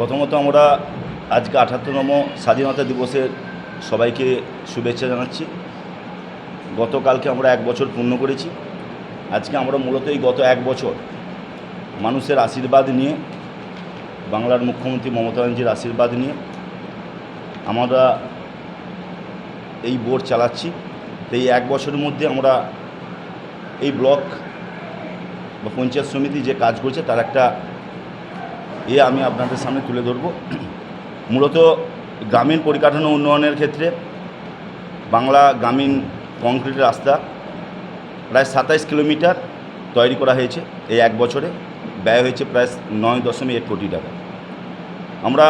প্রথমত আমরা আজকে আঠাত্তরতম স্বাধীনতা দিবসের সবাইকে শুভেচ্ছা জানাচ্ছি। গতকালকে আমরা এক বছর পূর্ণ করেছি। আজকে আমরা মূলত এই গত এক বছর মানুষের আশীর্বাদ নিয়ে, বাংলার মুখ্যমন্ত্রী মমতা ব্যানার্জির আশীর্বাদ নিয়ে আমরা এই বোর্ড চালাচ্ছি। এই এক বছরের মধ্যে আমরা এই ব্লক বা পঞ্চায়েত সমিতি যে কাজ করছে, তার একটা এ আমি আপনাদের সামনে তুলে ধরব। মূলত গ্রামীণ পরিকাঠামো উন্নয়নের ক্ষেত্রে বাংলা গ্রামীণ কংক্রিট রাস্তা প্রায় সাতাইশ কিলোমিটার তৈরি করা হয়েছে এই এক বছরে। ব্যয় হয়েছে প্রায় নয় দশমিক এক কোটি টাকা। আমরা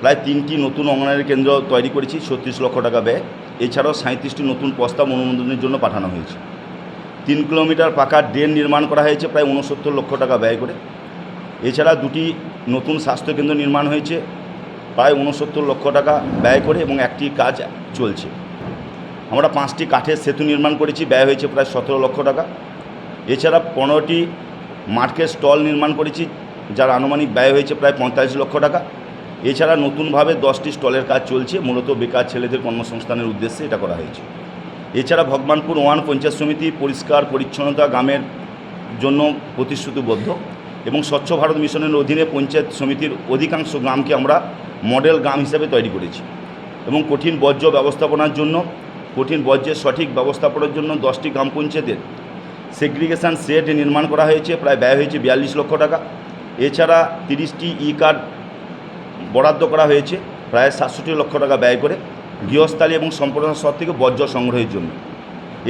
প্রায় তিনটি নতুন অঙ্গনারী কেন্দ্র তৈরি করেছি, ছত্রিশ লক্ষ টাকা ব্যয়। এছাড়াও সাঁত্রিশটি নতুন প্রস্তাব অনুমোদনের জন্য পাঠানো হয়েছে। তিন কিলোমিটার পাকা ড্রেন নির্মাণ করা হয়েছে, প্রায় উনসত্তর লক্ষ টাকা ব্যয় করে। এছাড়া দুটি নতুন স্বাস্থ্যকেন্দ্র নির্মাণ হয়েছে, প্রায় উনসত্তর লক্ষ টাকা ব্যয় করে এবং একটি কাজ চলছে। আমরা পাঁচটি কাঠের সেতু নির্মাণ করেছি, ব্যয় হয়েছে প্রায় সতেরো লক্ষ টাকা। এছাড়া পনেরোটি মার্কেট স্টল নির্মাণ করেছি, যার আনুমানিক ব্যয় হয়েছে প্রায় পঁয়তাল্লিশ লক্ষ টাকা। এছাড়া নতুনভাবে দশটি স্টলের কাজ চলছে, মূলত বেকার ছেলেদের কর্মসংস্থানের উদ্দেশ্যে এটা করা হয়েছে। এছাড়া ভগবানপুর ওয়ান পঞ্চায়েত সমিতি পরিষ্কার পরিচ্ছন্নতা গ্রামের জন্য প্রতিশ্রুতিবদ্ধ। এবং স্বচ্ছ ভারত মিশনের অধীনে পঞ্চায়েত সমিতির অধিকাংশ গ্রামকে আমরা মডেল গ্রাম হিসেবে তৈরি করেছি। এবং কঠিন বর্জ্য ব্যবস্থাপনার জন্য, কঠিন বর্জ্যের সঠিক ব্যবস্থাপনার জন্য দশটি গ্রাম পঞ্চায়েতের সেগ্রিগেশন সেট নির্মাণ করা হয়েছে, প্রায় ব্যয় হয়েছে বিয়াল্লিশ লক্ষ টাকা। এছাড়া তিরিশটি ই কার্ড বরাদ্দ করা হয়েছে, প্রায় সাতষট্টি লক্ষ টাকা ব্যয় করে গৃহস্থালী এবং সম্প্রদায় স্তর থেকে বর্জ্য সংগ্রহের জন্য।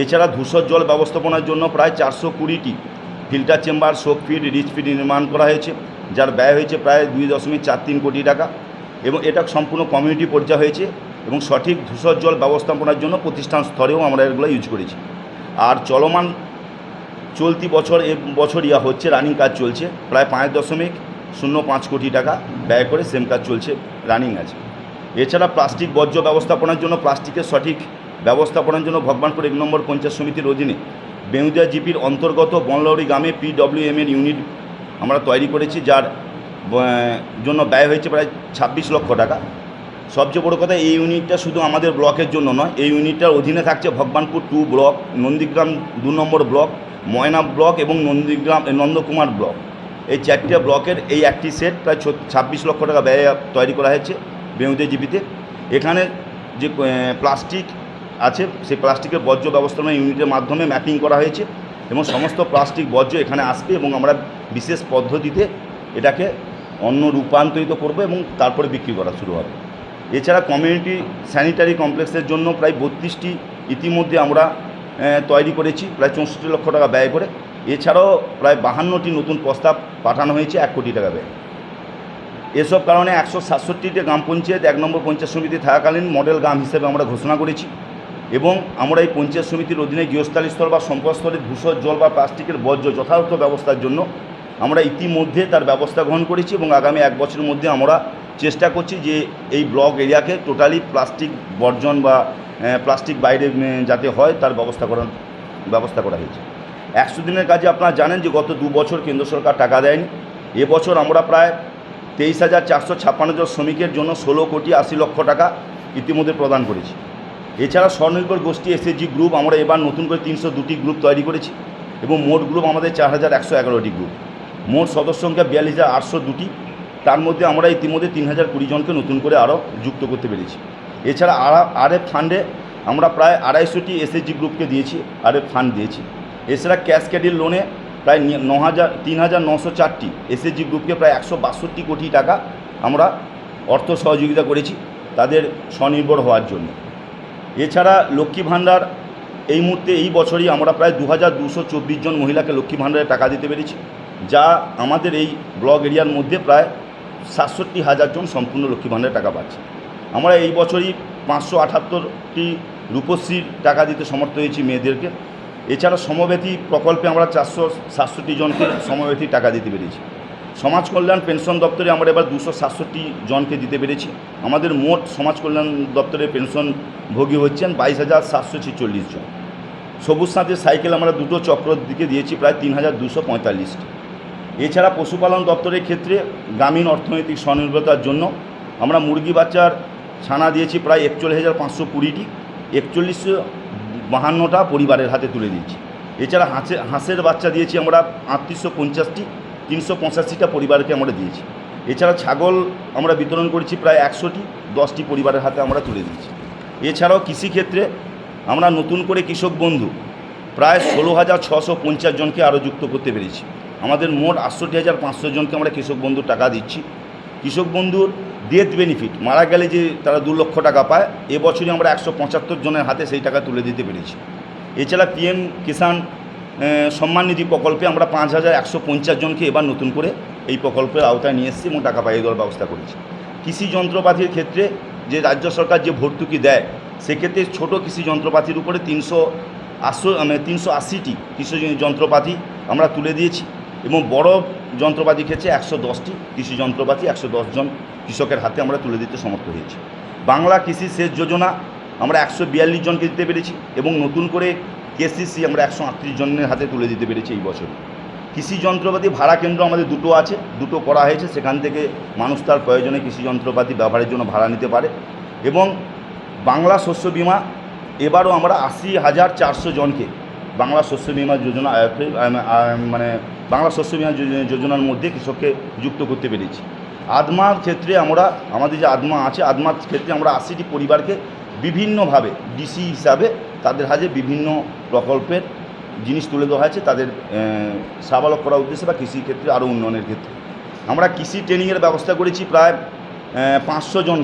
এছাড়া ধূসর জল ব্যবস্থাপনার জন্য প্রায় চারশো কুড়িটি ফিল্টার চেম্বার শোক ফিড রিচ ফিড নির্মাণ করা হয়েছে, যার ব্যয় হয়েছে প্রায় দুই দশমিক চার তিন কোটি টাকা এবং এটা সম্পূর্ণ কমিউনিটি পর্যায়ে হয়েছে এবং সঠিক ধূসর জল ব্যবস্থাপনার জন্য প্রতিষ্ঠান স্তরেও আমরা এগুলো ইউজ করেছি। আর চলমান চলতি বছর এ বছর ইয়া হচ্ছে রানিং কাজ চলছে, প্রায় পাঁচ দশমিক শূন্য পাঁচ কোটি টাকা ব্যয় করে সেম কাজ চলছে রানিং আছে। এছাড়া প্লাস্টিক বর্জ্য ব্যবস্থাপনার জন্য, প্লাস্টিকের সঠিক ব্যবস্থাপনার জন্য ভগবানপুর এক নম্বর পঞ্চায়েত সমিতির অধীনে বেউদিয়া জিপির অন্তর্গত বনলৌরি গ্রামে পিডব্লিউএম এর ইউনিট আমরা তৈরি করেছি, যার জন্য ব্যয় হয়েছে প্রায় ছাব্বিশ লক্ষ টাকা। সবচেয়ে বড় কথা, এই ইউনিটটা শুধু আমাদের ব্লকের জন্য নয়, এই ইউনিটটার অধীনে থাকছে ভগবানপুর টু ব্লক, নন্দীগ্রাম দু নম্বর ব্লক, ময়না ব্লক এবং নন্দীগ্রাম নন্দকুমার ব্লক। এই চারটে ব্লকের এই একটি সেট প্রায় ছাব্বিশ লক্ষ টাকা ব্যয় তৈরি করা হয়েছে বেউদে জিপিতে। এখানে যে প্লাস্টিক আছে, সেই প্লাস্টিকের বর্জ্য ব্যবস্থাপনা ইউনিটের মাধ্যমে ম্যাপিং করা হয়েছে এবং সমস্ত প্লাস্টিক বর্জ্য এখানে আসবে এবং আমরা বিশেষ পদ্ধতিতে এটাকে অন্য রূপান্তরিত করব এবং তারপরে বিক্রি করা শুরু হবে। এছাড়া কমিউনিটি স্যানিটারি কমপ্লেক্সের জন্য প্রায় বত্রিশটি ইতিমধ্যে আমরা তৈরি করেছি, প্রায় চৌষট্টি লক্ষ টাকা ব্যয় করে। এছাড়াও প্রায় বাহান্নটি নতুন প্রস্তাব পাঠানো হয়েছে, এক কোটি টাকা ব্যয়। এসব কারণে একশো সাতষট্টিটি গ্রাম পঞ্চায়েত এক নম্বর পঞ্চায়েত সমিতি থাকাকালীন মডেল গ্রাম হিসেবে আমরা ঘোষণা করেছি। এবং আমরা এই পঞ্চায়েত সমিতির অধীনে গৃহস্থালী স্তর বা সম্পদ স্তরে ধূসর জল বা প্লাস্টিকের বর্জ্য যথাযথ ব্যবস্থার জন্য আমরা ইতিমধ্যে তার ব্যবস্থা গ্রহণ করেছি এবং আগামী এক বছরের মধ্যে আমরা চেষ্টা করছি যে এই ব্লক এরিয়াকে টোটালি প্লাস্টিক বর্জন বা প্লাস্টিক বাইরে যাতে হয় তার ব্যবস্থা করার, ব্যবস্থা করা হয়েছে। একশো দিনের কাজে আপনারা জানেন যে গত দু বছর কেন্দ্র সরকার টাকা দেয়নি। এবছর আমরা প্রায় তেইশ হাজার চারশো ছাপ্পান্ন জন শ্রমিকের জন্য ষোলো কোটি আশি লক্ষ টাকা ইতিমধ্যে প্রদান করেছি। এছাড়া স্বনির্ভর গোষ্ঠী এসএসজি গ্রুপ আমরা এবার নতুন করে তিনশো দুটি গ্রুপ তৈরি করেছি এবং মোট গ্রুপ আমাদের চার হাজার একশো এগারোটি গ্রুপ মোট সদস্য সংখ্যা বিয়াল্লিশ হাজার আটশো দুটি। তার মধ্যে আমরা ইতিমধ্যে তিন হাজার কুড়ি জনকে নতুন করে আরও যুক্ত করতে পেরেছি। এছাড়া আর এফ ফান্ডে আমরা প্রায় আড়াইশোটি এসএসজি গ্রুপকে দিয়েছি আর এফ ফান্ড দিয়েছি। এছাড়া ক্যাশ ক্যাডির লোনে প্রায় ন হাজার তিন হাজার নশো চারটি এসএসজি গ্রুপকে প্রায় একশো বাষট্টি কোটি টাকা আমরা অর্থ সহযোগিতা করেছি তাদের স্বনির্ভর হওয়ার জন্য। এছাড়া লক্ষ্মী ভাণ্ডার, এই মুহূর্তে এই বছরই আমরা প্রায় দু হাজার দুশো চব্বিশ জন মহিলাকে লক্ষ্মী ভাণ্ডারে টাকা দিতে পেরেছি, যা আমাদের এই ব্লক এরিয়ার মধ্যে প্রায় সাতষট্টি হাজার জন সম্পূর্ণ লক্ষ্মী ভাণ্ডারে টাকা পাচ্ছে। আমরা এই বছরই পাঁচশো আটাত্তরটি রূপশ্রীর টাকা দিতে সমর্থ হয়েছি মেয়েদেরকে। এছাড়া সমব্যথী প্রকল্পে আমরা চারশো সাতষট্টি জনকে সমব্যথী টাকা দিতে পেরেছি। সমাজ কল্যাণ পেনশন দপ্তরে আমরা এবার দুশো সাতষট্টি জনকে দিতে পেরেছি। আমাদের মোট সমাজ কল্যাণ দপ্তরে পেনশন ভোগী হচ্ছেন বাইশ হাজার সাতশো ছেচল্লিশ জন। সবুজ সাথী সাইকেল আমরা দুটো চক্র দিকে দিয়েছি, প্রায় তিন হাজার দুশো পঁয়তাল্লিশটি। এছাড়া পশুপালন দপ্তরের ক্ষেত্রে গ্রামীণ অর্থনৈতিক স্বনির্ভরতার জন্য আমরা মুরগি বাচ্চার ছানা দিয়েছি প্রায় একচল্লিশ হাজার পাঁচশো কুড়িটি, একচল্লিশশো বাহান্নটা পরিবারের হাতে তুলে দিয়েছি। এছাড়া হাঁসে হাঁসের বাচ্চা দিয়েছি আমরা আটত্রিশশো পঞ্চাশটি তিনশো পঁচাশিটা পরিবারকে আমরা দিয়েছি। এছাড়া ছাগল আমরা বিতরণ করেছি প্রায় একশোটি, দশটি পরিবারের হাতে আমরা তুলে দিয়েছি। এছাড়াও কৃষিক্ষেত্রে আমরা নতুন করে কৃষক বন্ধু প্রায় ষোলো হাজার ছশো পঞ্চাশ জনকে আরও যুক্ত করতে পেরেছি। আমাদের মোট আটষট্টি হাজার পাঁচশো জনকে আমরা কৃষক বন্ধুর টাকা দিচ্ছি। কৃষক বন্ধুর ডেথ বেনিফিট মারা গেলে যে তারা দু লক্ষ টাকা পায়, এবছরই আমরা একশো পঁচাত্তর জনের হাতে সেই টাকা তুলে দিতে পেরেছি। এছাড়া পিএম কিষাণ সম্মান নিধি প্রকল্পে আমরা পাঁচ হাজার একশো পঞ্চাশ জনকে এবার নতুন করে এই প্রকল্পের আওতায় নিয়ে এসেছি এবং টাকা পাইয়ে দেওয়ার ব্যবস্থা করেছি। কৃষি যন্ত্রপাতির ক্ষেত্রে যে রাজ্য সরকার যে ভর্তুকি দেয়, সেক্ষেত্রে ছোট কৃষি যন্ত্রপাতির উপরে তিনশো আশো মানে তিনশো আশিটি কৃষি যন্ত্রপাতি আমরা তুলে দিয়েছি এবং বড় যন্ত্রপাতি ক্ষেত্রে একশো দশটি কৃষি যন্ত্রপাতি, একশো জন কৃষকের হাতে আমরা তুলে দিতে সমর্থ হয়েছি। বাংলা কৃষি সেচ যোজনা আমরা একশো বিয়াল্লিশ জনকে দিতে পেরেছি এবং নতুন করে কেসিসি আমরা একশো আটত্রিশ জনের হাতে তুলে দিতে পেরেছি এই বছর। কৃষি যন্ত্রপাতি ভাড়া কেন্দ্র আমাদের দুটো আছে, দুটো করা হয়েছে, সেখান থেকে মানুষ তার প্রয়োজনে কৃষি যন্ত্রপাতি ব্যবহারের জন্য ভাড়া নিতে পারে। এবং বাংলা শস্য বিমা, এবারও আমরা আশি হাজার চারশো জনকে বাংলা শস্য বিমা যোজনা মানে বাংলা শস্য বিমা যোজনার মধ্যে কৃষককে যুক্ত করতে পেরেছি। আদমার ক্ষেত্রে আমরা, আমাদের যে আদমা আছে, আদমার ক্ষেত্রে আমরা আশিটি পরিবারকে বিভিন্নভাবে ডিসি হিসাবে তাদের হাতে বিভিন্ন প্রকল্পের জিনিস তুলে দেওয়া হয়েছে, তাদের সাবালক করার উদ্দেশ্যে বা কৃষি ক্ষেত্রে আরও উন্নয়নের ক্ষেত্রে। আমরা কৃষি ট্রেনিংয়ের ব্যবস্থা করেছি প্রায় পাঁচশো জন